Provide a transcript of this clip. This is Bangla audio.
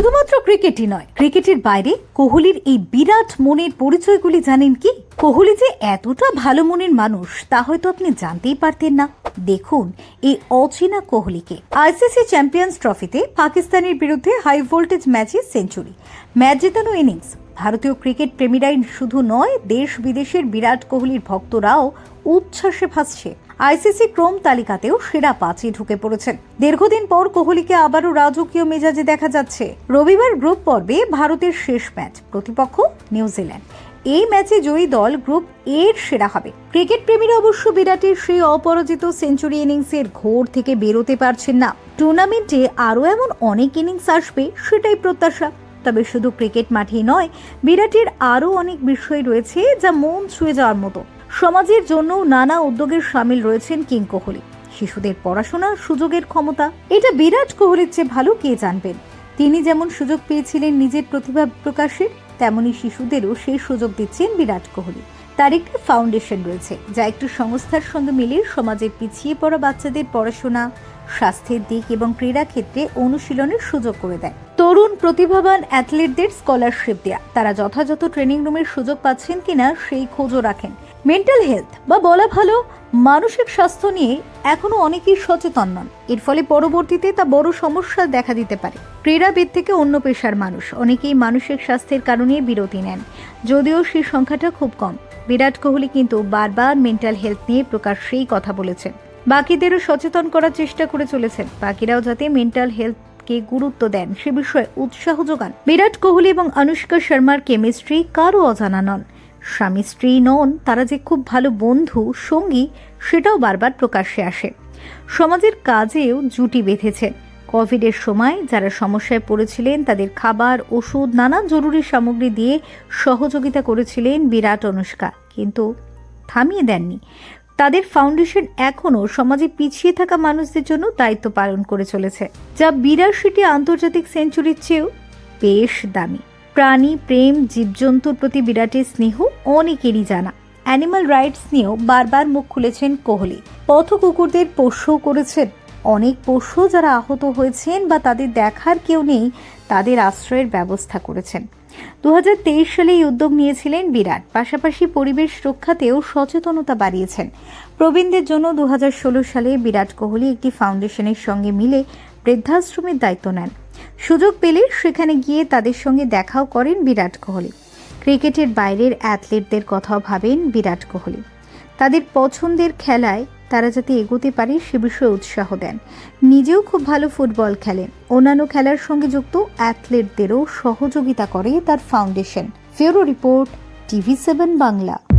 শুধুমাত্র ক্রিকেটই নয়, ক্রিকেটের বাইরে কোহলির এই বিরাট মনের পরিচয়গুলি জানেন কি? কোহলি যে এতটা ভালো মনের মানুষ, তা হয়তো আপনি জানতেই পারতেন না। দেখুন এই অচেনা কোহলিকে। আইসিসি চ্যাম্পিয়ন্স ট্রফিতে পাকিস্তানের বিরুদ্ধে হাই ভোল্টেজ ম্যাচে সেঞ্চুরি। ম্যাচ জেতানো ইনিংস। ভারতীয় ক্রিকেট প্রেমীরাই শুধু নয় দেশ বিদেশের বিরাট কোহলির ভক্তরাও উচ্ছ্বাসে ভাসছে। আইসিসি ক্রম তালিকাতেও সেরা পাঁচে ঢুকে পড়েছেন। দীর্ঘদিন পর কোহলিকে আবারও রাজকীয় মেজাজে দেখা যাচ্ছে। রবিবার গ্রুপ পর্বে ভারতের শেষ ম্যাচ, প্রতিপক্ষ নিউজিল্যান্ড এই ম্যাচে জয়ী দল গ্রুপ এর সেরা হবে। ক্রিকেট প্রেমীরা অবশ্য বিরাটের সেই অপরাজিত সেঞ্চুরি ইনিংসের ঘোর থেকে বেরোতে পারছেন না। টুর্নামেন্টে আরও এমন অনেক ইনিংস আসবে সেটাই প্রত্যাশা। তবে শুধু ক্রিকেট মাঠেই নয়, বিরাটের আরও অনেক বিষয় রয়েছে যা মন ছুঁয়ে যাওয়ার মতো। সমাজের জন্য নানা উদ্যোগের সামিল রয়েছেন কিং কোহলি। শিশুদের পড়াশোনার সুযোগের ক্ষমতা, এটা বিরাট কোহলির চেয়ে ভালো, কে জানবেন? তিনি যেমন সুযোগ পেয়েছিলেন নিজের প্রতিভা প্রকাশের, তেমনি শিশুদেরও সেই সুযোগ দিচ্ছেন বিরাট কোহলি। তার একটি ফাউন্ডেশন রয়েছে, যা একটি সংস্থার সঙ্গে মিলে সমাজের পিছিয়ে পড়া বাচ্চাদের পড়াশোনা, স্বাস্থ্যের দিক এবং ক্রীড়া ক্ষেত্রে অনুশীলনের সুযোগ করে দেয়। তরুণ প্রতিভাবান অ্যাথলিটদের স্কলারশিপ দেয়া। তারা যথাযথ ট্রেনিং রুমের সুযোগ পাচ্ছেন কিনা সেই খোঁজও রাখেন। মেন্টাল হেলথ বা বলা ভালো, মানসিক স্বাস্থ্য নিয়ে এখনও অনেকেই সচেতন নন। এর ফলে পরবর্তীতে তা বড় সমস্যা দেখা দিতে পারে। ক্রীড়াবিদ থেকে অন্য পেশার মানুষ, অনেকেই মানসিক স্বাস্থ্যের কারণে বিরতি নেন, যদিও সেই সংখ্যাটা খুব কম। বিরাট কোহলি কিন্তু বারবার মেন্টাল হেলথ নিয়ে প্রকাশ্যেই কথা বলেছেন। বাকিদেরও সচেতন করার চেষ্টা করে চলেছেন। বাকিরাও যাতে মেন্টাল হেলথকে গুরুত্ব দেন, সে বিষয়ে উৎসাহ যোগান। বিরাট কোহলি এবং অনুষ্কা শর্মার কেমিস্ট্রি কারও অজানা নন। স্বামী স্ত্রী নন, তারা যে খুব ভালো বন্ধু, সঙ্গী, সেটাও বারবার প্রকাশ্যে আসে। সমাজের কাজেও জুটি বেঁধেছে। কোভিডের সময় যারা সমস্যায় পড়েছিলেন, তাদের খাবার, ওষুধ নানান জরুরি সামগ্রী দিয়ে সহযোগিতা করেছিলেন বিরাট অনুষ্কা। কিন্তু থামিয়ে দেননি। তাদের ফাউন্ডেশন এখনও সমাজে পিছিয়ে থাকা মানুষদের জন্য দায়িত্ব পালন করে চলেছে, যা বিরাশিটি আন্তর্জাতিক সেঞ্চুরির চেয়েও বেশ দামি। প্রাণী, প্রেম, জীবজন্তুর প্রতি বিরাটের স্নেহ অনেকেরই জানা। অ্যানিমাল রাইটস নিয়েও বারবার মুখ খুলেছেন কোহলি। পথ কুকুরদের পোষ্যও করেছেন। অনেক পোষ্য যারা আহত হয়েছেন বা তাদের দেখার কেউ নেই, তাদের আশ্রয়ের ব্যবস্থা করেছেন। দু হাজার তেইশ সালে এই উদ্যোগ নিয়েছিলেন বিরাট। পাশাপাশি পরিবেশ রক্ষাতেও সচেতনতা বাড়িয়েছেন। প্রবীণদের জন্য দু হাজার ষোলো সালে বিরাট কোহলি একটি ফাউন্ডেশনের সঙ্গে মিলে বৃদ্ধাশ্রমের দায়িত্ব নেন। সুযোগ পেলে সেখানে গিয়ে তাদের সঙ্গে দেখাও করেন বিরাট কোহলি। ক্রিকেটের বাইরের অ্যাথলিটদের কথাও ভাবেন বিরাট কোহলি। তাদের পছন্দের খেলায় তারা যাতে এগোতে পারে সে বিষয়ে উৎসাহ দেন। নিজেও খুব ভালো ফুটবল খেলেন। অন্যান্য খেলার সঙ্গে যুক্ত অ্যাথলেটদেরও সহযোগিতা করে তার ফাউন্ডেশন। ফেরো রিপোর্ট, টিভি সেভেন বাংলা।